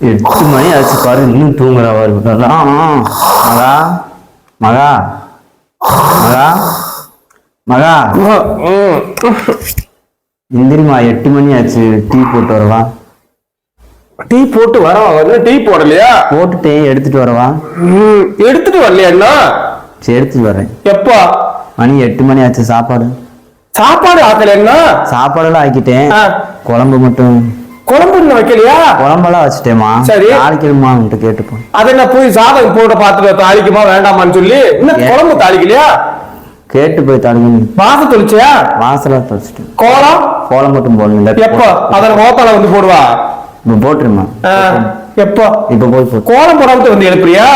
எட்டு மணி ஆச்சு பாரு இன்னும் தூங்குறா பாரு. ஆ, ஆ. மகா மகா. மகா. மகா. எந்திரிமா எட்டு மணி ஆச்சு. டீ போட்டு வரவா? டீ போட்டு வரவா? வந்து டீ போடலையா? போட்டுட்டேன் எடுத்துட்டு வரவா? எடுத்துட்டு வரலையா சரி எடுத்துட்டு வரேன். எப்பா? மணி எட்டு மணி ஆச்சு சாப்பாடு. சாப்பாடு ஆக்கல சாப்பாடெல்லாம் ஆக்கிட்டேன். குழம்பு மட்டும் குழம்பு இன்னும் வைக்கலையா? குழம்பெல்லாம் வச்சுட்டேமா சரி. தாளிக்கணுமா உன்கிட்ட கேட்டுப்போம் அது என்ன போய் சாதம் போட்டு பாத்துட்டு தாளிக்குமா வேண்டாமான்னு சொல்லி? இன்னும்? குழம்பு தாளிக்கலையா? கேட்டு போய் தாளிக்கணும். மாசம் தொளிச்சியா? வாசலா தொலைச்சிட்டேன் கோலம்? கோலம் மட்டும் போடணும். எப்போ? அதன் ஓப்பால வந்து போடுவா? இப்போ போட்டுருமா. எப்போ? இப்போ போய் கோலம் போடாம வந்து எழுப்புறியா.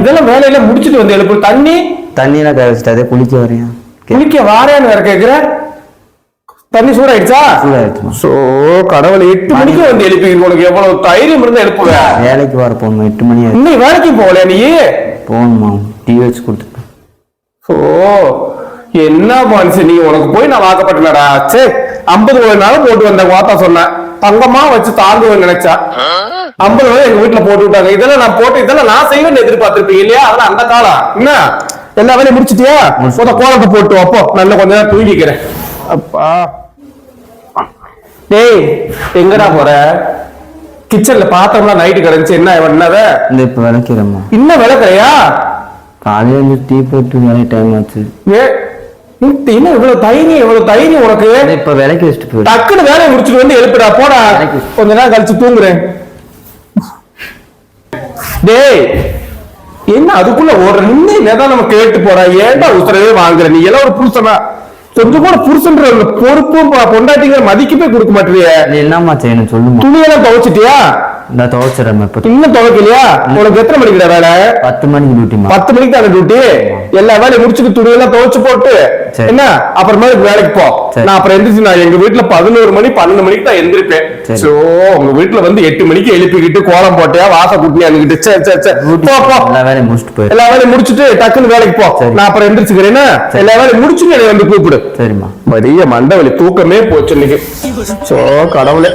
இதெல்லாம் வேலையில முடிச்சிட்டு வந்து எழுப்பு. தண்ணி? தண்ணியெல்லாம் கை வச்சுட்டு அதே குளிக்க வரையா? குளிக்க வாரேன்னு வேற கேக்குற. தண்ணி சூடாயிடுச்சா? சூடாயிடுச்சுமா சோ கடவுளை எட்டு மணிக்கு வந்து எழுப்பி உனக்கு எவ்வளவு தைரியம் இருந்தா எழுப்புவ வேலைக்கு வர போகணும்? எட்டு மணி இன்னும் வேலைக்கு போகலையா நீ? போகணுமா? டீ வச்சு கொடுத்துட்டேன் ஓ என்ன மனுஷன் நீ? உனக்கு போய் நான் வாக்கப்பட்டனடா. சே ஐம்பது ரூபாய் நாளும் போட்டு வந்த வாத்தா சொன்னேன் தங்கமா வச்சு தாங்குவேன் நினைச்சா. ஐம்பது ரூபாய் எங்க வீட்டுல போட்டு விட்டாங்க. இதெல்லாம் நான் போட்டு இதெல்லாம் நான் செய்வேன்னு எதிர்பார்த்திருப்பீங்க இல்லையா? அதெல்லாம் அந்த காலம். என்ன? எல்லா வேலையும் முடிச்சிட்டியா? கோலத்தை போட்டு அப்போ நல்ல கொஞ்ச நேரம் தூங்கிக்கிறேன். அப்பா. டேய் எங்கடா போற? கிச்சன்ல பாத்திரம்லாம் நைட்டு கிடந்துச்சு என்ன என்னத? இந்த இப்போ விளக்கிறேம்மா. இன்னும் விளக்குறையா காலையில இருந்து டீ போட்டு வேலை டைம் ஆச்சு. ஏ என்ன இவ்வளவு தைரியம் இவ்வளவு தைரியம் உனக்கு? இப்போ விளக்கி வச்சுட்டு போயிடு. டக்குன்னு வேலையை முடிச்சுட்டு வந்து எழுப்புடா போடா. கொஞ்ச நேரம் கழிச்சு தூங்குறேன். டேய் என்ன அதுக்குள்ள ஓடுற நின்று நம்ம கேட்டு போறா ஏன்டா உத்தரவே வாங்குற? நீ எல்லாம் ஒரு புருஷனா? கொஞ்சம் கூட புருஷன்ற பொறுப்பும் பொண்டாட்டிங்கிற மதிக்கவே கொடுக்க மாட்டேறிய. இது என்னம்மா செய்யணும்? சொல்லுமா துணியெல்லாம் துவைச்சிட்டியா? இந்த துவைச்சிடறேன் இப்போ இன்னும் துவைக்கலையா? உனக்கு எத்தனை மணிக்குடா வேலை? பத்து மணிக்கு டியூட்டிமா பத்து மணிக்கு தானே டியூட்டி எல்லா வேலையும் முடிச்சுட்டு துணி எல்லாம் துவைச்சு போட்டு. சரி. என்ன? அப்புறமா வேலைக்கு போ. சரி. நான் அப்புறம் எந்திரிச்சு நான் எங்க வீட்டுல பதினோரு மணி பன்னெண்டு மணிக்கு தான் எந்திரிப்பேன். சரி. சோ உங்க வீட்டுல வந்து எட்டு மணிக்கு எழுப்பிக்கிட்டு கோலம் போட்டியா வாச குட்டியாந்துக்கிட்டு சரி சரி சரி. போ எல்லா வேலையும் முடிச்சுட்டு போயிடு எல்லா வேலையும் முடிச்சுட்டு டக்குன்னு வேலைக்கு போ. சரி. நான் அப்புறம் எந்திரிச்சுக்கிறேன். என்ன? எல்லா வேலையும் முடிச்சுட்டு என்னை வந்து கூப்பிடு. சரிம்மா. பெரிய மண்டவலி தூக்கமே போச்சு இன்னைக்கு. சோ கடவுளே.